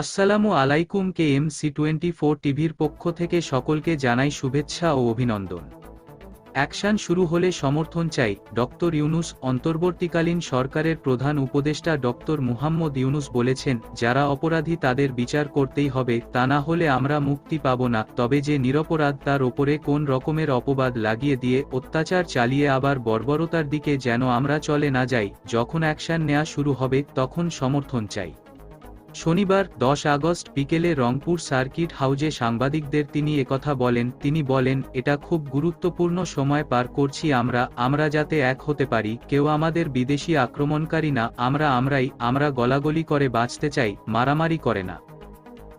আসসালামু আলাইকুম K M C twenty four টিভির পক্ষ থেকে সকলকে জানাই শুভেচ্ছা ও অভিনন্দন। অ্যাকশন শুরু হলে সমর্থন চাই ডক্টর ইউনুস, অন্তর্বর্তীকালীন সরকারের প্রধান উপদেষ্টা ডক্টর মুহাম্মদ ইউনুস বলেছেন, যারা অপরাধী তাদের বিচার করতেই হবে, তা না হলে আমরা মুক্তি পাব না, তবে যে নিরপরাধ তার ওপরে কোন রকমের অপবাদ লাগিয়ে দিয়ে অত্যাচার চালিয়ে আবার বর্বরতার দিকে যেন আমরা চলে না যাই, যখন অ্যাকশন নেওয়া শুরু হবে তখন সমর্থন চাই। শনিবার, দশ আগস্ট বিকেলে রংপুর সার্কিট হাউজে সাংবাদিকদের তিনি একথা বলেন। তিনি বলেন, এটা খুব গুরুত্বপূর্ণ সময় পার করছি আমরা আমরা যাতে এক হতে পারি। কেউ আমাদের বিদেশি আক্রমণকারী না, আমরা আমরাই, আমরা গলাগলি করে বাঁচতে চাই, মারামারি করে না।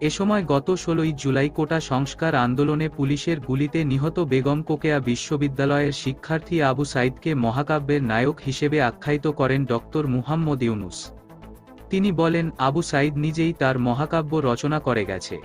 এ সময় গত ষোলোই জুলাই কোটা সংস্কার আন্দোলনে পুলিশের গুলিতে নিহত বেগম কোকেয়া বিশ্ববিদ্যালয়ের শিক্ষার্থী আবু সাইদকে মহাকাব্যের নায়ক হিসেবে আখ্যায়িত করেন ডক্টর মুহাম্মদ ইউনুস। তিনি বলেন আবু সাইদ নিজেই তার মহাকাব্য রচনা করে গেছে।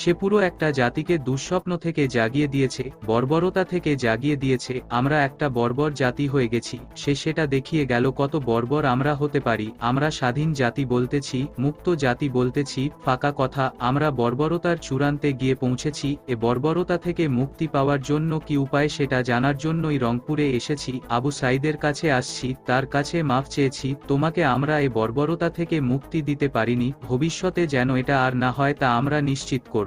সে পুরো একটা জাতিকে দুঃস্বপ্ন থেকে জাগিয়ে দিয়েছে, বর্বরতা থেকে জাগিয়ে দিয়েছে, আমরা একটা বর্বর জাতি হয়ে গেছি, সে সেটা দেখিয়ে গেল কত বর্বর আমরা হতে পারি, আমরা স্বাধীন জাতি বলতেছি, মুক্ত জাতি বলতেছি, ফাঁকা কথা, আমরা বর্বরতার চূড়ান্তে গিয়ে পৌঁছেছি, এ বর্বরতা থেকে মুক্তি পাওয়ার জন্য কি উপায় সেটা জানার জন্যই রংপুরে এসেছি, আবু সাইদের কাছে আসছি, তার কাছে মাফ চেয়েছি, তোমাকে আমরা এ বর্বরতা থেকে মুক্তি দিতে পারিনি, ভবিষ্যতে যেন এটা আর না হয় তা আমরা নিশ্চিত করব।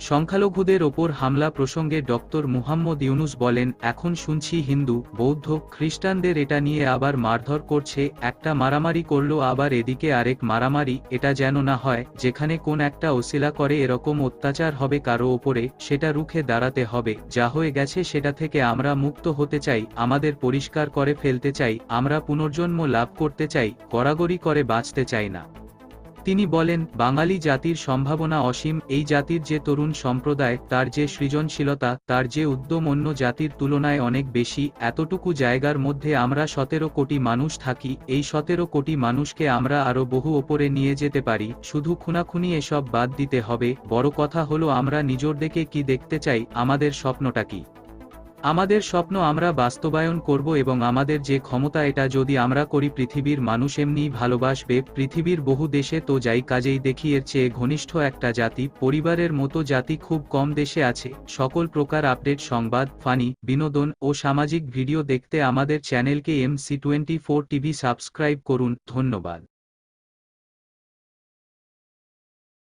সংখ্যালঘুদের ওপর হামলা প্রসঙ্গে ডক্টর মুহাম্মদ ইউনুস বলেন, এখন শুনছি হিন্দু, বৌদ্ধ, খ্রিস্টানদের এটা নিয়ে আবার মারধর করছে, একটা মারামারি করল, আবার এদিকে আরেক মারামারি, এটা যেন না হয়, যেখানে কোন একটা ওসিলা করে এরকম অত্যাচার হবে কারও ওপরে, সেটা রুখে দাঁড়াতে হবে, যা হয়ে গেছে সেটা থেকে আমরা মুক্ত হতে চাই, আমাদের পরিষ্কার করে ফেলতে চাই, আমরা পুনর্জন্ম লাভ করতে চাই, গড়াগড়ি করে বাঁচতে চাই না। তিনি বলেন, বাঙালি জাতির সম্ভাবনা অসীম, এই জাতির যে তরুণ সম্প্রদায়, তার যে সৃজনশীলতা, তার যে উদ্যম অন্য জাতির তুলনায় অনেক বেশি, এতটুকু জায়গার মধ্যে আমরা সতেরো কোটি মানুষ থাকি, এই সতেরো কোটি মানুষকে আমরা আরও বহু ওপরে নিয়ে যেতে পারি, শুধু খুনাখুনি এসব বাদ দিতে হবে, বড় কথা হলো আমরা নিজরদেরকে কি দেখতে চাই, আমাদের স্বপ্নটা কি? আমাদের স্বপ্ন আমরা বাস্তবায়ন করব এবং আমাদের যে ক্ষমতা এটা যদি আমরা করি পৃথিবীর মানুষ এমনিই ভালোবাসবে। পৃথিবীর বহু দেশে তো যাই, কাজেই দেখি এর চেয়ে ঘনিষ্ঠ একটা জাতি। পরিবারের মতো জাতি খুব কম দেশে আছে। সকল প্রকার আপডেট, সংবাদ, ফানি, বিনোদন ও সামাজিক ভিডিও দেখতে আমাদের চ্যানেলকে M C twenty four TV subscribe করুন। ধন্যবাদ।